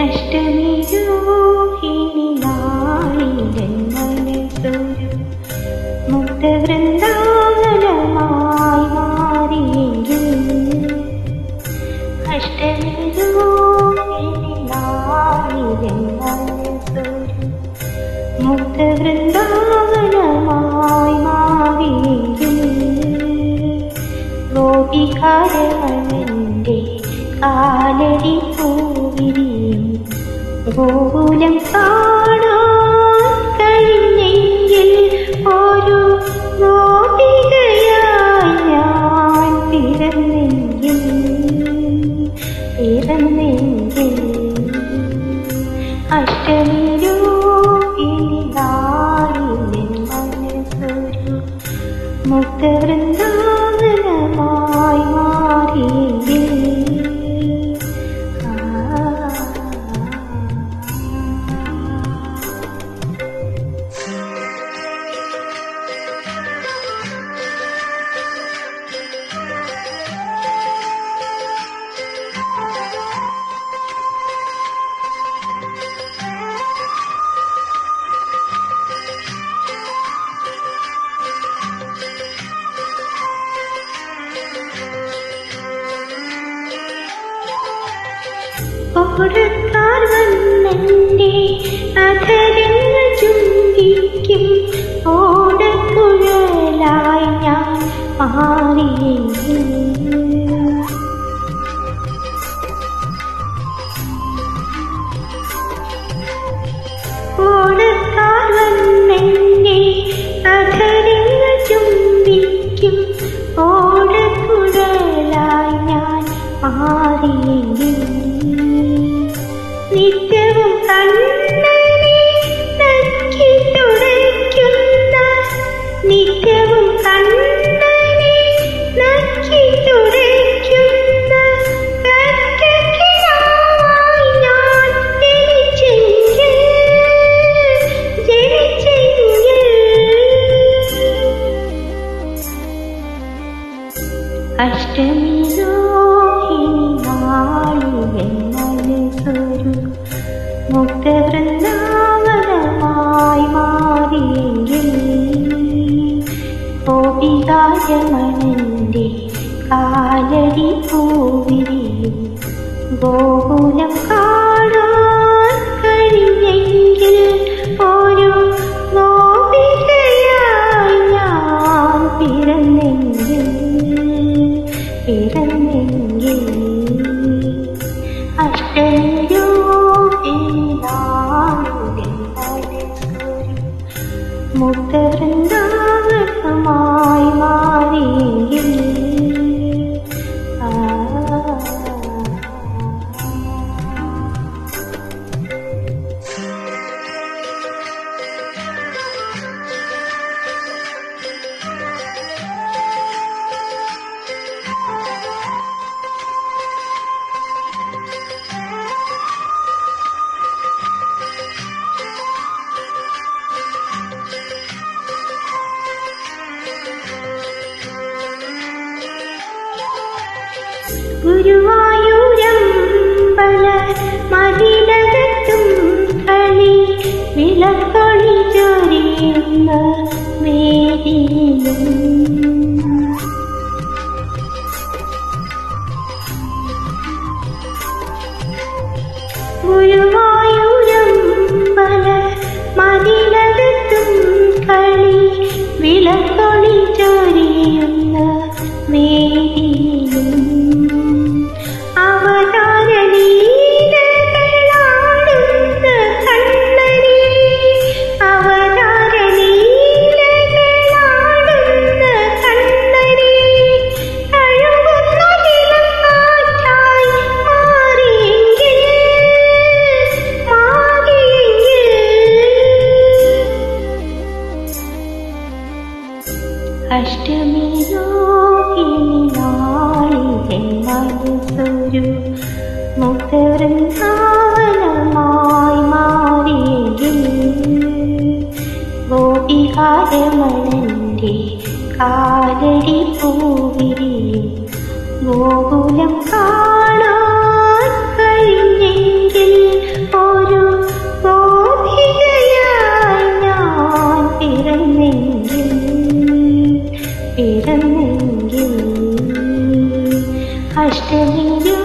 अष्टमी योहिनी नारी जन्म മുക്തവൃന്ദാവനമായി മാറിയെങ്കിൽ മുക്തവൃന്ദാവനമായി മാറിയെങ്കിൽ ഗോപികാരവനന്റെ കാലടി പൂവിരിയും. ഗോകുലം കാണാൻ മുക്തവൃന്ദാവനമായി ഓടക്കാർ വന്നെന്റെ അധരങ്ങൾ ചുംബിക്കും. ഓടക്കുഴലായി നിത്യവും കണ്ണനെ നക്കി തുടയ്ക്കുന്ന നിത്യവും കണ്ണനെ നക്കി തുടയ്ക്കുന്ന കർക്കക്കിനാവായി ഞാൻ ജനിച്ചെങ്കിൽ ജനിച്ചെങ്കിൽ അഷ്ടമി രോഹിണി നാളിലെ മനസ്സൊരു മുക്തവൃന്ദാവനമായി മാറിയെങ്കിൽ ഗോപികാരമണന്റെ കാലടി പൂവിരിയും ഗോകുലം കാണാൻ കഴിഞ്ഞെങ്കിൽ ഒരു ഗോപികയായി ഞാൻ പിറന്നെങ്കിൽ പിറന്നെങ്കിൽ മുക്തവൃന്ദാവനമായി ഗുരുവായൂരമ്പല കളി വിളക്കൊളി ചൊരിയുന്ന വേദിയിലും അഷ്ടമി രോഹിണി നാളിലെ മനസ്സൊരു മുക്തവൃന്ദാവനമായി മാറിയെങ്കിൽ ഗോപികാരമണന്റെ കാലടി പൂവിരിയും ഗോകുലം കാണാൻ അഷ്ടമി രോഹിണി